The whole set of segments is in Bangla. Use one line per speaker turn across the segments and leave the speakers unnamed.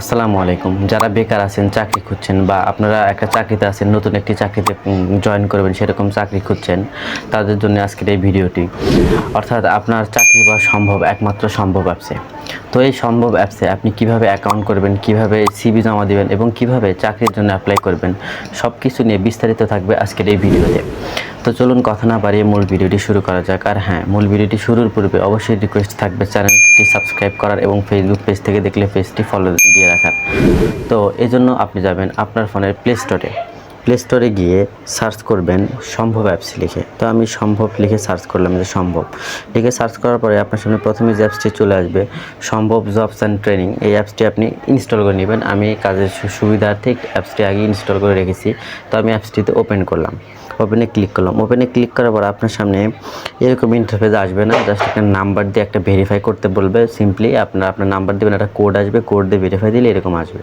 আসসালামু আলাইকুম। যারা বেকার আছেন, চাকরি খুঁজছেন বা আপনারা একটা চাকরিতে আছেন, নতুন একটি চাকরিতে জয়েন করবেন, সেরকম চাকরি খুঁজছেন, তাদের জন্য আজকের এই ভিডিওটি। অর্থাৎ আপনার চাকরি পাওয়া সম্ভব, একমাত্র সম্ভব অ্যাপসে তো এই সম্ভব অ্যাপসে আপনি কীভাবে অ্যাকাউন্ট করবেন, কীভাবে সিবি জমা দিবেন এবং কীভাবে চাকরির জন্য অ্যাপ্লাই করবেন সব কিছু নিয়ে বিস্তারিত থাকবে আজকের এই ভিডিওতে। তো চলুন কথা না বাড়িয়ে মূল ভিডিওটি শুরু করা যাক। আর হ্যাঁ মূল ভিডিওটি শুরুর পূর্বে অবশ্যই রিকোয়েস্ট থাকবে চ্যানেলটি সাবস্ক্রাইব করার এবং ফেসবুক পেজ থেকে দেখলে পেজটি ফলো দিয়ে রাখার। তো এই জন্য আপনি যাবেন আপনার ফোনের প্লে স্টোরে প্লে স্টোরে গিয়ে সার্চ করবেন সম্ভব অ্যাপস লিখে। তো আমি সম্ভব লিখে সার্চ করলাম যে সম্ভব। লিখে সার্চ করার পরে আপনার সামনে প্রথমে যে অ্যাপসটি চলে আসবে, সম্ভব জবস অ্যান্ড ট্রেনিং এই অ্যাপসটি আপনি ইনস্টল করে নেবেন। আমি কাজের সুবিধার্থে অ্যাপসটি আগে ইনস্টল করে রেখেছি। তো আমি অ্যাপসটিতে ওপেন করলাম। ওপেনে ক্লিক করলাম। ওপেনে ক্লিক করার পর আপনার সামনে এরকম ইন্টারফেস আসবে না। জাস্ট একটা নাম্বার দিয়ে একটা ভেরিফাই করতে বলবে। সিম্পলি আপনার আপনার নাম্বার দেবেন, একটা কোড আসবে। কোড দিয়ে ভেরিফাই দিলে এরকম আসবে।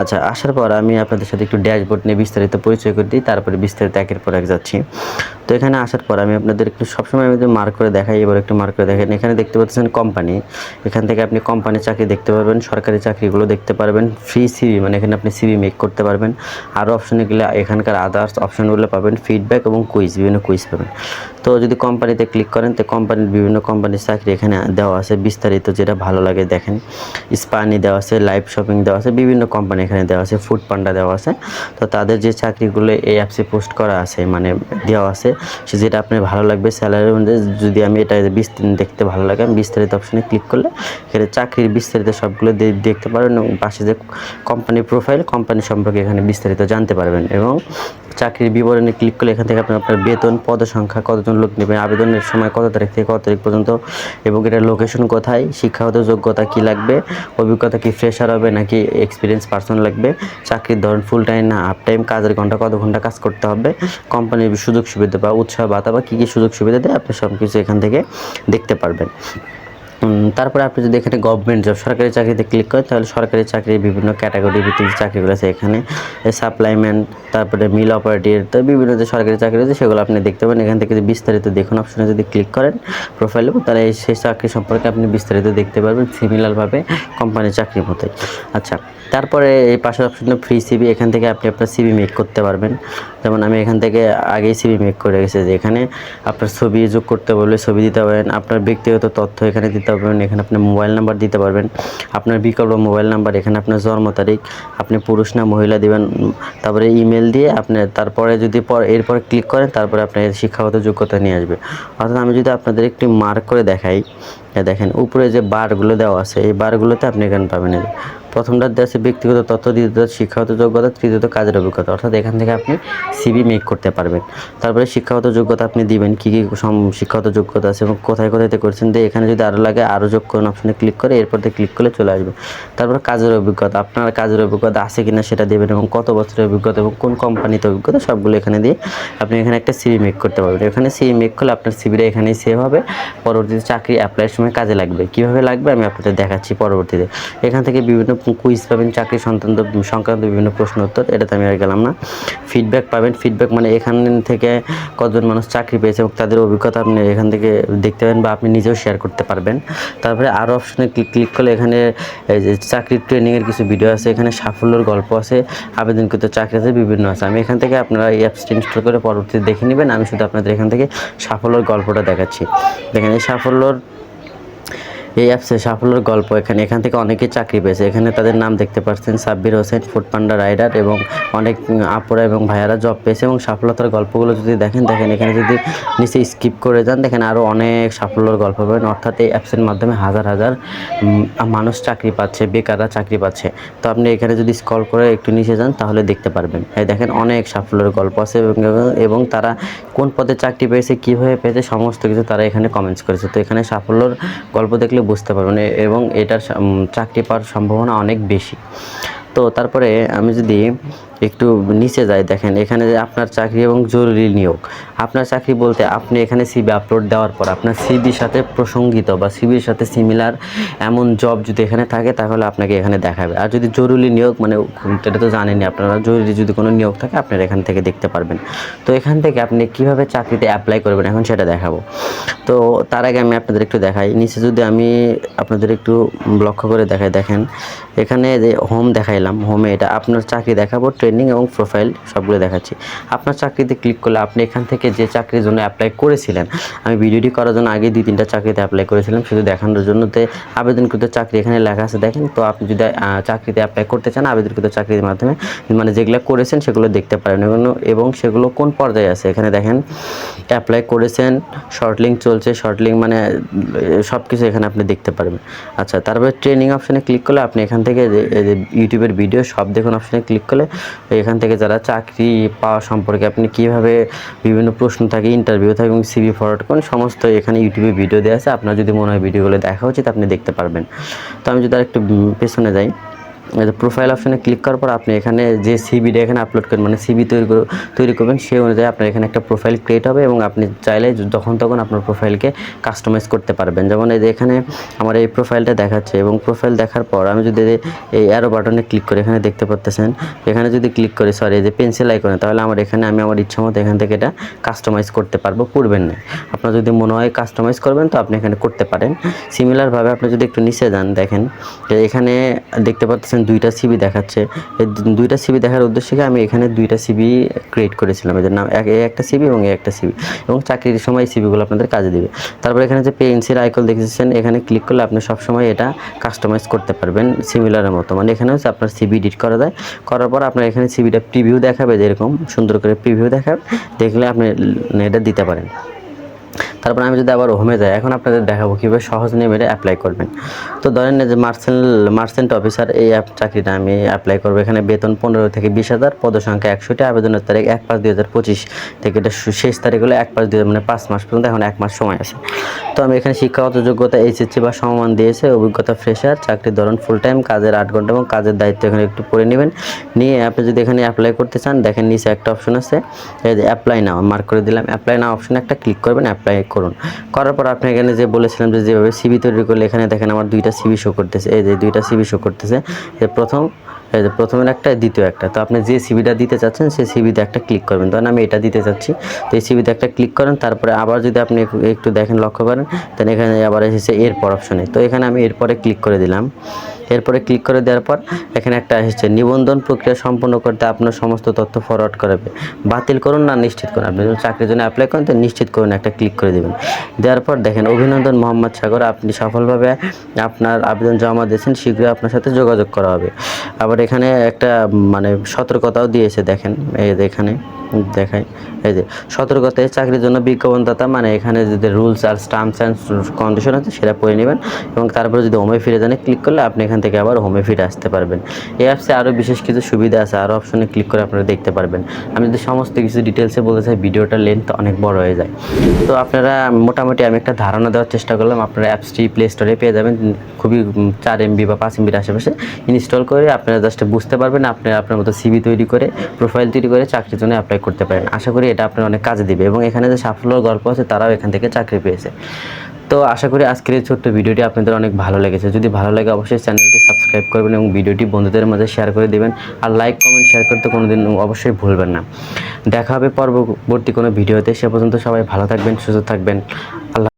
আচ্ছা আসার পর আমি আপনাদের সাথে একটু ড্যাশবোর্ড নিয়ে বিস্তারিত পরিচয় করে দিই, তারপরে বিস্তারিত একের পর এক যাচ্ছি। তো এখানে আসার পর আমি আপনাদের একটু সবসময় আমি মার্ক করে দেখাই, এবার একটু মার্ক করে দেখেন এখানে দেখতে পাচ্ছেন কোম্পানি এখান থেকে আপনি কোম্পানির চাকরি দেখতে পারবেন, সরকারি চাকরিগুলো দেখতে পারবেন ফ্রি সিবি মানে এখানে আপনি সিবি মেক করতে পারবেন। আরও অপশনে গেলে এখানকার আদার্স অপশনগুলো পাবেন ফিডব্যাক এবং কুইজ বিভিন্ন কুইজ পাবেন। তো যদি কোম্পানিতে ক্লিক করেন, তো কোম্পানির বিভিন্ন কোম্পানির চাকরি এখানে দেওয়া আছে, বিস্তারিত যেটা ভালো লাগে দেখেন। স্পানি দেওয়া আছে লাইভ শপিং দেওয়া আছে, বিভিন্ন কোম্পানি এখানে দেওয়া আছে ফুড পান্ডা দেওয়া আছে। তো তাদের যে চাকরিগুলো এই অ্যাপসে পোস্ট করা আছে মানে দেওয়া আছে। সে যেটা আপনার ভালো লাগবে স্যালারি অনুযায়ী যদি আমি এটা বিস্তারিত দেখতে ভালো লাগে, আমি বিস্তারিত অপশানে ক্লিক করলে এখানে চাকরির বিস্তারিত সবগুলো দেখতে পারবেন এবং পাশে যে কোম্পানির প্রোফাইল কোম্পানি সম্পর্কে এখানে বিস্তারিত জানতে পারবেন। এবং চাকরির বিবরণে ক্লিক করলে এখান থেকে আপনি আপনার বেতন পদ সংখ্যা কতজন লোক নেবেন, আবেদনের সময় কত তারিখ থেকে কত তারিখ পর্যন্ত, এবং এটার লোকেশন কোথায়, শিক্ষাগত যোগ্যতা কি লাগবে, অভিজ্ঞতা কি ফ্রেশার হবে, নাকি এক্সপিরিয়েন্স পার্সন লাগবে, চাকরির ধরন ফুল টাইম না হাফ টাইম কাজের ঘণ্টা কত ঘণ্টা কাজ করতে হবে কোম্পানির সুযোগ সুবিধা বা উৎসাহ ভাতা বা কী কী সুযোগ সুবিধা দেয়, আপনি সব কিছু এখান থেকে দেখতে পারবেন। তারপরে আপনি যদি এখানে গভর্নমেন্ট জব সরকারি চাকরিতে ক্লিক করেন, তাহলে সরকারি চাকরির বিভিন্ন ক্যাটাগরি ভিত্তিক চাকরিগুলো আছে এখানে সাপ্লাইম্যান তারপরে মিল অপারেটিভ তো বিভিন্ন যে সরকারি চাকরি আছে সেগুলো আপনি দেখতে পাবেন এখান থেকে যে বিস্তারিত দেখুন অপশনে যদি ক্লিক করেন প্রোফাইলে তাহলে সেই চাকরি সম্পর্কে আপনি বিস্তারিত দেখতে পারবেন সিমিলারভাবে কোম্পানির চাকরির মতোই। আচ্ছা তারপরে এই পাশের অপশনে ফ্রি সিবি এখান থেকে আপনি আপনার সিবি মেক করতে পারবেন। যেমন আমি এখান থেকে আগেই সিবি মেক করে রেখেছি যে এখানে আপনার ছবি যোগ করতে বললে ছবি দিতে পারেন, আপনার ব্যক্তিগত তথ্য এখানে দিতে পারবেন, এখানে আপনি মোবাইল নাম্বার দিতে পারবেন। আপনার বিকল্প মোবাইল নাম্বার, এখানে আপনার জন্ম তারিখ, আপনি পুরুষ না মহিলা দিবেন। তারপরে ইমেল দিয়ে আপনি তারপরে যদি পর এরপর ক্লিক করেন, তারপরে আপনার শিক্ষাগত যোগ্যতা নিয়ে আসবে। অর্থাৎ আমি যদি আপনাদের একটি মার্ক করে দেখাই দেখেন, উপরে যে বারগুলো দেওয়া আছে, এই বারগুলোতে আপনি এখানে পাবেন। এই প্রথমটা দেওয়া আছে ব্যক্তিগত তথ্য, দ্বিতীয়ত শিক্ষাগত যোগ্যতা, তৃতীয়ত কাজের অভিজ্ঞতা। অর্থাৎ এখান থেকে আপনি সিবি মেক করতে পারবেন। তারপরে শিক্ষাগত যোগ্যতা আপনি দিবেন, কী কী সম- শিক্ষাগত যোগ্যতা আছে এবং কোথায় কোথায়তে করছেন, দিয়ে এখানে যদি আরও লাগে আরও যোগ করুন অপশানে ক্লিক করে, এরপর ক্লিক করলে চলে আসবে। তারপর কাজের অভিজ্ঞতা, আপনার কাজের অভিজ্ঞতা আছে কিনা সেটা দেবেন এবং কত বছরের অভিজ্ঞতা এবং কোন কোম্পানিতে অভিজ্ঞতা, সবগুলো এখানে দিয়ে আপনি এখানে একটা সিবি মেক করতে পারবেন। এখানে সিবি মেক করলে আপনার সিবিটা এখানেই সেভ হবে। পরবর্তীতে চাকরি অ্যাপ্লাইয়ের সময় কাজে লাগবে। কীভাবে লাগবে আমি আপনাদের দেখাচ্ছি পরবর্তীতে। এখান থেকে বিভিন্ন কুইজ পাবেন, চাকরি সংক্রান্ত সংক্রান্ত বিভিন্ন প্রশ্ন উত্তর, এটাতে আমি আর গেলাম না। ফিডব্যাক পাবেন। ফিডব্যাক মানে এখান থেকে কতজন মানুষ চাকরি পেয়েছে এবং তাদের অভিজ্ঞতা আপনি এখান থেকে দেখতে পাবেন বা আপনি নিজেও শেয়ার করতে পারবেন। তারপরে আরও অপশনে ক্লিক ক্লিক করলে এখানে চাকরির ট্রেনিংয়ের কিছু ভিডিও আছে, এখানে সাফল্যর গল্প আছে, আবেদনকৃত চাকরি আছে, বিভিন্ন আছে। আমি এখান থেকে আপনারা এই অ্যাপসটি ইনস্টল করে পরবর্তীতে দেখে নেবেন। আমি শুধু আপনাদের এখান থেকে সাফল্যর গল্পটা দেখাচ্ছি। দেখেন এই সাফল্যর এই অ্যাপসে সাফল্যের গল্প এখানে। এখান থেকে অনেকে চাকরি পেয়েছে। এখানে তাদের নাম দেখতে পাচ্ছেন Sabbir Hossain Foodpanda rider এবং অনেক আপুরা এবং ভাইয়ারা জব পেয়েছে এবং সাফল্যতার গল্পগুলো যদি দেখেন দেখেন, এখানে যদি নিচে স্কিপ করে যান, দেখেন আরও অনেক সাফল্যর গল্প পাবেন। অর্থাৎ এই অ্যাপসের মাধ্যমে হাজার হাজার মানুষ চাকরি পাচ্ছে, বেকাররা চাকরি পাচ্ছে। তো আপনি এখানে যদি স্কল করে একটু নিচে যান, তাহলে দেখতে পারবেন। এই দেখেন অনেক সাফল্যের গল্প আছে এবং তারা কোন পদে চাকরি পেয়েছে, কীভাবে পেয়েছে, সমস্ত কিছু তারা এখানে কমেন্টস করেছে। তো এখানে সাফল্যর গল্প দেখলে বুঝতে পারবেন এবং এটার চাকরি পাওয়ার সম্ভাবনা অনেক বেশি। তো তারপরে আমি যদি একটু নিচে যায় দেখেন, এখানে যে আপনার চাকরি এবং জরুরি নিয়োগ। আপনার চাকরি বলতে আপনি এখানে সিবি আপলোড দেওয়ার পর আপনার সিবির সাথে প্রসঙ্গিত বা সিবির সাথে সিমিলার এমন জব যদি এখানে থাকে, তাহলে আপনাকে এখানে দেখাবে। আর যদি জরুরি নিয়োগ মানে এটা তো জানেনই আপনারা, জরুরি যদি কোনো নিয়োগ থাকে, আপনারা এখান থেকে দেখতে পারবেন। তো এখান থেকে আপনি কীভাবে চাকরিতে অ্যাপ্লাই করবেন, এখন সেটা দেখাবো। তো তার আগে আমি আপনাদের একটু দেখাই। নিচে যদি আমি আপনাদের একটু লক্ষ্য করে দেখাই, দেখেন, এখানে যে হোম দেখাইলাম হোমে এটা আপনার চাকরি দেখাবো ট্রেনিং এবং প্রোফাইল সবগুলো দেখাচ্ছি। আপনার চাকরিতে ক্লিক করলে আপনি এখান থেকে যে চাকরির জন্য অ্যাপ্লাই করেছিলেন, আমি ভিডিওটি করার জন্য আগে দুই, তিনটা চাকরিতে অ্যাপ্লাই করেছিলাম, শুধু দেখানোর জন্য তে আবেদনকৃত চাকরি এখানে লেখা আছে। দেখেন তো আপনি যদি চাকরিতে অ্যাপ্লাই করতে চান, আবেদনকৃত চাকরির মাধ্যমে মানে যেগুলো করেছেন সেগুলো দেখতে পারেন এবং সেগুলো কোন পর্যায়ে আছে? এখানে দেখেন অ্যাপ্লাই করেছেন শর্ট লিঙ্ক চলছে শর্ট লিঙ্ক মানে সব কিছু এখানে আপনি দেখতে পারবেন। আচ্ছা তারপরে ট্রেনিং অপশানে ক্লিক করলে আপনি এখান থেকে ইউটিউবের ভিডিও সব দেখুন অপশানে ক্লিক করলে এখান থেকে যারা চাকরি পাওয়া সম্পর্কে আপনি কীভাবে বিভিন্ন প্রশ্ন থাকে ইন্টারভিউ থাকে এবং সিভি ফরওয়ার্ড করেন, সমস্ত এখানে ইউটিউবে ভিডিও দেওয়া আছে। আপনার যদি মনে হয় ভিডিওগুলো দেখা উচিত, আপনি দেখতে পারবেন। তো আমি যদি আর একটু পেছনে যাই। প্রোফাইল অপশানে ক্লিক করার পর আপনি এখানে যে সিবিটা এখানে আপলোড করেন মানে সিবি তৈরি তৈরি করবেন, সেই অনুযায়ী আপনার এখানে একটা প্রোফাইল ক্রিয়েট হবে এবং আপনি চাইলে যখন তখন আপনার প্রোফাইলকে কাস্টমাইজ করতে পারবেন। যেমন এই যে এখানে আমার এই প্রোফাইলটা দেখাচ্ছে এবং প্রোফাইল দেখার পর আমি যদি এই অ্যারো বাটনে ক্লিক করি, এখানে দেখতে পাচ্তেছেন এখানে যদি ক্লিক করি সরি যে পেন্সিল আইকনে তাহলে আমার এখানে আমি আমার ইচ্ছা মতো এখান থেকে এটা কাস্টমাইজ করতে পারব করবেন না। আপনার যদি মনে হয় কাস্টমাইজ করবেন, তো আপনি এখানে করতে পারেন। সিমিলারভাবে আপনি যদি একটু নিচে যান, দেখেন এখানে দেখতে পাচ্ছেন দুইটা সিবি দেখাচ্ছে। এই দুইটা সিবি দেখার উদ্দেশ্যে আমি এখানে দুইটা সিবি ক্রিয়েট করেছিলাম। এদের নাম এই একটা সিবি এবং এই একটা সিবি এবং চাকরির সময় সিবিগুলো আপনাদের কাজে দিবে। তারপর এখানে যে পেন্সিল আইকন দেখেছেন এখানে ক্লিক করলে আপনি সবসময় এটা কাস্টমাইজ করতে পারবেন সিমিলারের মতো। মানে এখানে হচ্ছে আপনার সিবি এডিট করা যায়। করার পর আপনার এখানে সিবিটা প্রিভিউ দেখাবে, যেরকম সুন্দর করে প্রিভিউ দেখাবে। দেখলে আপনি এটা দিতে পারেন। তারপর আমি যদি আবার হোমে যাই, এখন আপনাদের দেখাবো কীভাবে সহজ নিয়মে এটা অ্যাপ্লাই করবেন। তো ধরেন যে মার্সেন্ট মার্সেন্ট অফিসার এই অ্যাপ চাকরিটা আমি অ্যাপ্লাই করব। এখানে বেতন পনেরো থেকে বিশ হাজার, পদসংখ্যা একশোটি আবেদনের তারিখ এক পাঁচ দুই হাজার পঁচিশ থেকে এটা শেষ তারিখ হলো এক পাঁচ দুই মানে পাঁচ মাস পর্যন্ত, এখন এক মাস সময় আছে। তো আমি এখানে শিক্ষাগত যোগ্যতা এইচএসসি বা সমমান দিয়েছে, অভিজ্ঞতা ফ্রেশার চাকরির ধরন ফুল টাইম কাজের আট ঘণ্টা এবং কাজের দায়িত্ব এখানে একটু পড়ে নেবেন। নিয়ে আপনি যদি এখানে অ্যাপ্লাই করতে চান, দেখেন নিচে একটা অপশন আছে অ্যাপ্লাই নাও মার্ক করে দিলাম অ্যাপ্লাই নাও অপশনে একটা ক্লিক করবেন অ্যাপ্লাই করুন। করার পর আপনি এখানে যে বলেছিলাম যে যেভাবে সিবি তৈরি করলে এখানে দেখেন আমার দুইটা সিবি শো করতেছে। এই যে দুইটা সিবি শো করতেছে। এই প্রথম এই যে প্রথমের একটা, দ্বিতীয় একটা। তো আপনি যে সিবিটা দিতে চাচ্ছেন, সেই সিবিতে একটা ক্লিক করবেন। ধরেন আমি এটা দিতে চাচ্ছি। তো এই সিবিতে একটা ক্লিক করেন। তারপরে আবার যদি আপনি একটু দেখেন, লক্ষ্য করেন তাহলে এখানে আবার এসেছে এরপর অপশনে তো এখানে আমি এরপরে ক্লিক করে দিলাম। এরপরে ক্লিক করে দেওয়ার পর এখানে একটা এসেছে, নিবন্ধন প্রক্রিয়া সম্পন্ন করতে আপনার সমস্ত তথ্য ফরওয়ার্ড করাবে। বাতিল করুন না, নিশ্চিত করুন। আপনি যদি চাকরির জন্য অ্যাপ্লাই করেন, তো নিশ্চিত করুন, একটা ক্লিক করে দেবেন। দেওয়ার পর দেখেন, অভিনন্দন মোহাম্মদ সাগর, আপনি সফলভাবে আপনার আবেদন জমা দিয়েছেন, শীঘ্রই আপনার সাথে যোগাযোগ করা হবে। আবার এখানে একটা মানে সতর্কতাও দিয়েছে, দেখেন, এই এখানে দেখাই, এই যে সতর্কতায় চাকরির জন্য বিজ্ঞাপনদাতা মানে এখানে যদি রুলস আর টার্মস অ্যান্ড কন্ডিশন আছে, সেটা পড়ে নেবেন এবং তারপরে যদি ওমে ফিরে যান ক্লিক করলে আপনি এখান থেকে আবার হোমে ফিরে আসতে পারবেন। এই অ্যাপসে আরও বিশেষ কিছু সুবিধা আছে আরও অপশনে ক্লিক করে আপনারা দেখতে পারবেন। আমি যদি সমস্ত কিছু ডিটেলসে বলতে চাই ভিডিওটা লেন্থ অনেক বড় হয়ে যায়। তো আপনারা মোটামুটি আমি একটা ধারণা দেওয়ার চেষ্টা করলাম, আপনারা অ্যাপসটি প্লে স্টোরে পেয়ে যাবেন। খুবই চার এমবি বা পাঁচ এমবির আশেপাশে। ইনস্টল করে আপনারা জাস্ট বুঝতে পারবেন আপনারা আপনার মতো সিবি তৈরি করে প্রোফাইল তৈরি করে চাকরির জন্য অ্যাপ্লাই করতে পারেন। আশা করি এটা আপনার অনেক কাজে দিবে এবং এখানে যে সাফল্যর গল্প আছে, তারাও এখান থেকে চাকরি পেয়েছে। তো আশা করি আজকের এই ছোট্ট ভিডিওটি আপনাদের অনেক ভালো লেগেছে। যদি ভালো লাগে অবশ্যই চ্যানেলটি সাবস্ক্রাইব করবেন এবং ভিডিওটি বন্ধুদের মাঝে শেয়ার করে দেবেন। আর লাইক কমেন্ট শেয়ার করতে কোনোদিন অবশ্যই ভুলবেন না। দেখা হবে পরবর্তী কোনো ভিডিওতে। সে পর্যন্ত সবাই ভালো থাকবেন, সুস্থ থাকবেন। আল্লাহ